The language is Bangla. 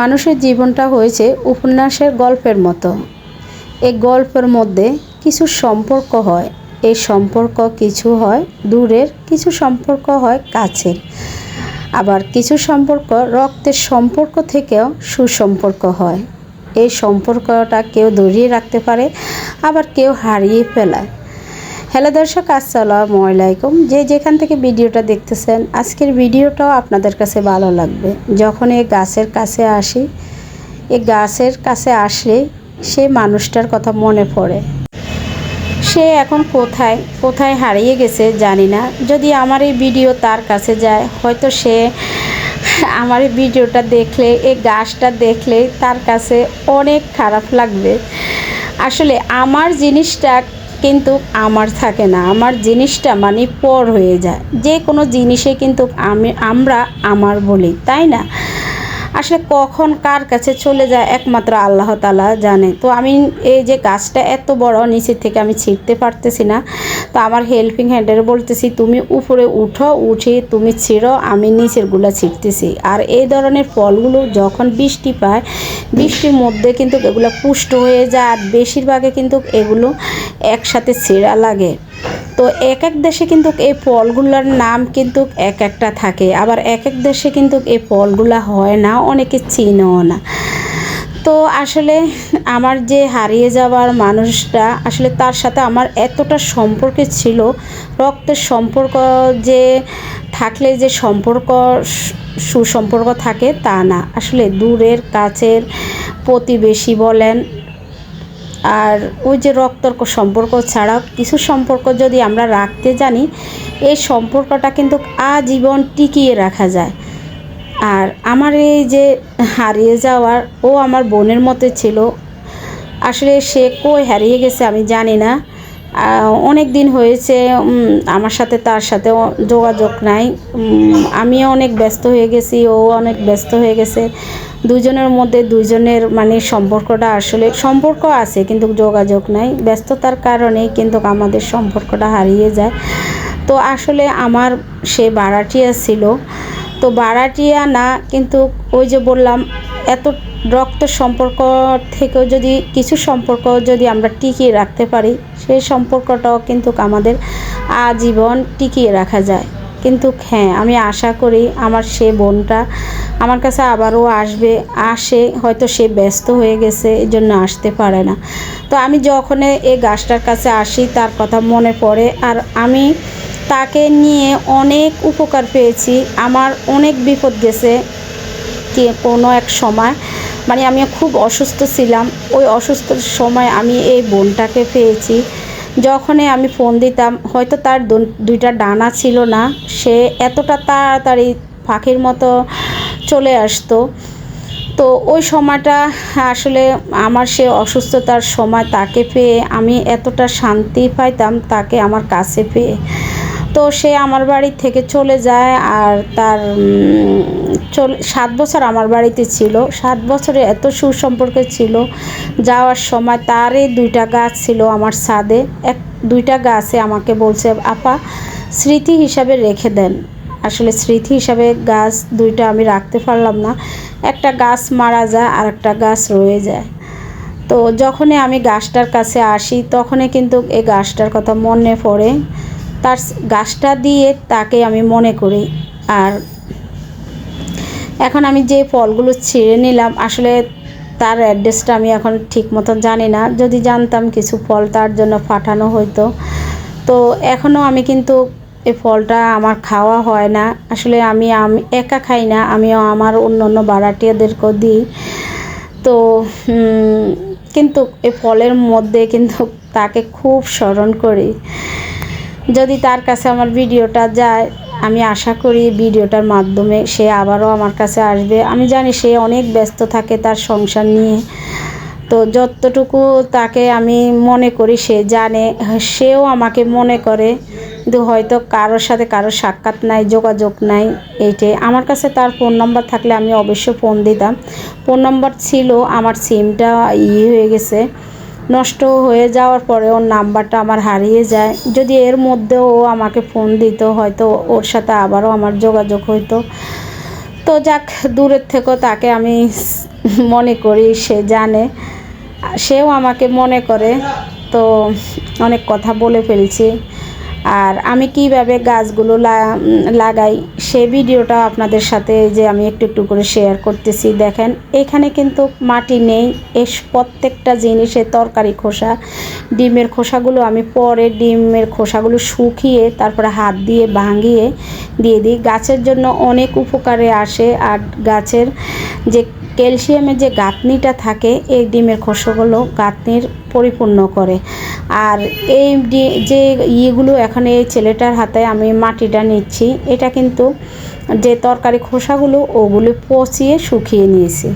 মানুষের জীবনটা হয়েছে উপন্যাসের গল্পের মতো। এই গল্পের মধ্যে কিছু সম্পর্ক হয় এই সম্পর্ক কিছু হয় দূরের, কিছু সম্পর্ক হয় কাছের। আবার কিছু সম্পর্ক রক্তের সম্পর্ক থেকেও সুসম্পর্ক হয়। এই সম্পর্কটা কেউ ধরিয়ে রাখতে পারে, আবার কেউ হারিয়ে ফেলায়। হ্যালো দর্শক, আসসালামু আলাইকুম। যে যেখান থেকে ভিডিওটা দেখতেছেন, আজকের ভিডিওটাও আপনাদের কাছে ভালো লাগবে। যখন এই গাছের কাছে আসি, এই গাছের কাছে আসলে সে মানুষটার কথা মনে পড়ে। সে এখন কোথায় কোথায় হারিয়ে গেছে জানি না। যদি আমার এই ভিডিও তার কাছে যায়, হয়তো সে আমার এই ভিডিওটা দেখলে, এই গাছটা দেখলে তার কাছে অনেক খারাপ লাগবে। আসলে আমার জিনিসটা কিন্তু আমার থাকে না। আমার জিনিসটা মানে পর হয়ে যায়। যে কোনো জিনিসে কিন্তু আমি, আমরা আমার বলি, তাই না? আসলে কখন কার কাছে চলে যায় একমাত্র আল্লাহ তালা জানে। তো আমি এই যে গাছটা এত বড়, নিচের থেকে আমি ছিঁড়তে পারতেছি না। তো আমার হেল্পিং হ্যান্ডের বলতেছি, তুমি উপরে উঠো, উঠে তুমি ছিঁড়ো, আমি নিচেরগুলো ছিঁড়তেছি। আর এই ধরনের ফলগুলো যখন বৃষ্টি পায়, বৃষ্টির মধ্যে কিন্তু এগুলো পুষ্ট হয়ে যায়, আর বেশিরভাগে কিন্তু এগুলো একসাথে ছেঁড়া লাগে। তো এক এক দেশে কিন্তু এই ফলগুলোর নাম কিন্তু এক একটা থাকে। আবার এক এক দেশে কিন্তু এই ফলগুলো হয় না, অনেকে চিনেও না। তো আসলে আমার যে হারিয়ে যাওয়ার মানুষটা, আসলে তার সাথে আমার এতটা সম্পর্ক ছিল, রক্তের সম্পর্ক যে থাকলে যে সম্পর্ক সুসম্পর্ক থাকে তা না। আসলে দূরের কাছের প্রতিবেশী বলেন আর ওই যে রক্তর্ক সম্পর্ক ছাড়াও কিছু সম্পর্ক যদি আমরা রাখতে জানি, এই সম্পর্কটা কিন্তু আজীবন টিকিয়ে রাখা যায়। আর আমার এই যে হারিয়ে যাওয়ার, ও আমার বোনের মতো ছিল। আসলে সে কই হারিয়ে গেছে আমি জানি না। অনেক দিন হয়েছে আমার সাথে তার সাথে যোগাযোগ নাই। আমিও অনেক ব্যস্ত হয়ে গেছি, ও অনেক ব্যস্ত হয়ে গেছে। দুজনের মধ্যে দুজনের মানে সম্পর্কটা আসলে সম্পর্ক আছে, কিন্তু যোগাযোগ নাই। ব্যস্ততার কারণেই কিন্তু আমাদের সম্পর্কটা হারিয়ে যায়। তো আসলে আমার সে বাড়াটিয়া ছিল। তো বাড়াটিয়া না, কিন্তু ওই যে বললাম, এত রক্ত সম্পর্ক থেকেও যদি, কিছু সম্পর্ক যদি আমরা টিকিয়ে রাখতে পারি, সেই সম্পর্কটাও কিন্তু আমাদের আজীবন টিকিয়ে রাখা যায়। কিন্তু হ্যাঁ আমি আশা করি আমার সে বোনটা আমার কাছে আবারও আসবে, আসে, হয়তো সে ব্যস্ত হয়ে গেছে, এই জন্য আসতে পারে না। তো আমি যখন এই গাছটার কাছে আসি, তার কথা মনে পড়ে আর আমি তাকে নিয়ে অনেক উপকার পেয়েছি। আমার অনেক বিপদ গেছে কে কোনো এক সময়। মানে আমি খুব অসুস্থ ছিলাম। ওই অসুস্থর সময় আমি এই বোনটাকে পেয়েছি। যখনই আমি ফোন দিতাম, হয়তো তার দুইটা ডানা ছিল না, সে এতটা তাড়াতাড়ি পাখির মতো চলে আসতো। তো ওই সময়টা আসলে আমার সে অসুস্থতার সময় তাকে পেয়ে আমি এতটা শান্তি পাইতাম তাকে আমার কাছে পেয়ে। তো সে আমার বাড়ি থেকে চলে যায় আর তার চলে, সাত বছর আমার বাড়িতে ছিল। সাত বছরে এত সুসম্পর্কে ছিল। যাওয়ার সময় তারই দুইটা গাছ ছিল আমার ছাদে। এক, দুইটা গাছে আমাকে বলছে, আপা, স্মৃতি হিসাবে রেখে দেন। আসলে স্মৃতি হিসাবে গাছ দুইটা আমি রাখতে পারলাম না। একটা গাছ মারা যায় আর একটা গাছ রয়ে যায়। তো যখনই আমি গাছটার কাছে আসি, তখনই কিন্তু এই গাছটার কথা মনে পড়ে। তার গাছটা দিয়ে তাকে আমি মনে করি। আর এখন আমি যে ফলগুলো ছিঁড়ে নিলাম, আসলে তার অ্যাড্রেসটা আমি এখন ঠিক মতন জানি না। যদি জানতাম কিছু ফল তার জন্য পাঠানো হইতো। তো এখনও আমি কিন্তু এই ফলটা আমার খাওয়া হয় না। আসলে আমি আমি, একা খাই না, আমিও আমার অন্য অন্য বাড়াটিয়াদেরকেও দিই। তো কিন্তু এই ফলের মধ্যে কিন্তু তাকে খুব স্মরণ করি। যদি তার কাছে আমার ভিডিওটা যায়, আমি আশা করি ভিডিওটার মাধ্যমে সে আবারও আমার কাছে আসবে। আমি জানি সে অনেক ব্যস্ত থাকে তার সংসার নিয়ে। তো যতটুকু তাকে আমি মনে করি, সে জানে, সেও আমাকে মনে করে কিন্তু হয়তো কারোর সাথে কারোর সাক্ষাৎ নাই, যোগাযোগ নাই, এইটাই। আমার কাছে তার ফোন নম্বর থাকলে আমি অবশ্যই ফোন দিতাম। ফোন নম্বর ছিল, আমার সিমটা ইয়ে হয়ে গেছে। নষ্ট হয়ে যাওয়ার পরে ওর নাম্বারটা আমার হারিয়ে যায়। যদি এর মধ্যেও ও আমাকে ফোন দিত, হয়তো ওর সাথে আবারও আমার যোগাযোগ হইতো। তো যাক, দূরের থেকেও তাকে আমি মনে করি, সে জানে। সেও আমাকে মনে করে। তো অনেক কথা বলে ফেলছি। আর আমি কীভাবে গাছগুলো লাগাই, সে ভিডিওটা আপনাদের সাথে যে আমি একটু একটু করে শেয়ার করতেছি, দেখেন। এখানে কিন্তু মাটি নেই, এস প্রত্যেকটা জিনিসের তরকারি খোসা, ডিমের খোসাগুলো আমি পরে ডিমের খোসাগুলো শুকিয়ে তারপরে হাত দিয়ে ভাঙিয়ে দিয়ে দিই। গাছের জন্য অনেক উপকারে আসে আর গাছের যে ক্যালসিয়ামের যে গাঁথনিটা থাকে, এই ডিমের খোসাগুলো গাঁথনির পরিপূর্ণ করে। আর এই যে ইয়েগুলো এখানে এই ছেলেটার হাতে আমি মাটিটা নিচ্ছি, এটা কিন্তু যে তরকারি খোসাগুলো ওগুলো পচিয়ে শুকিয়ে নিয়েছি।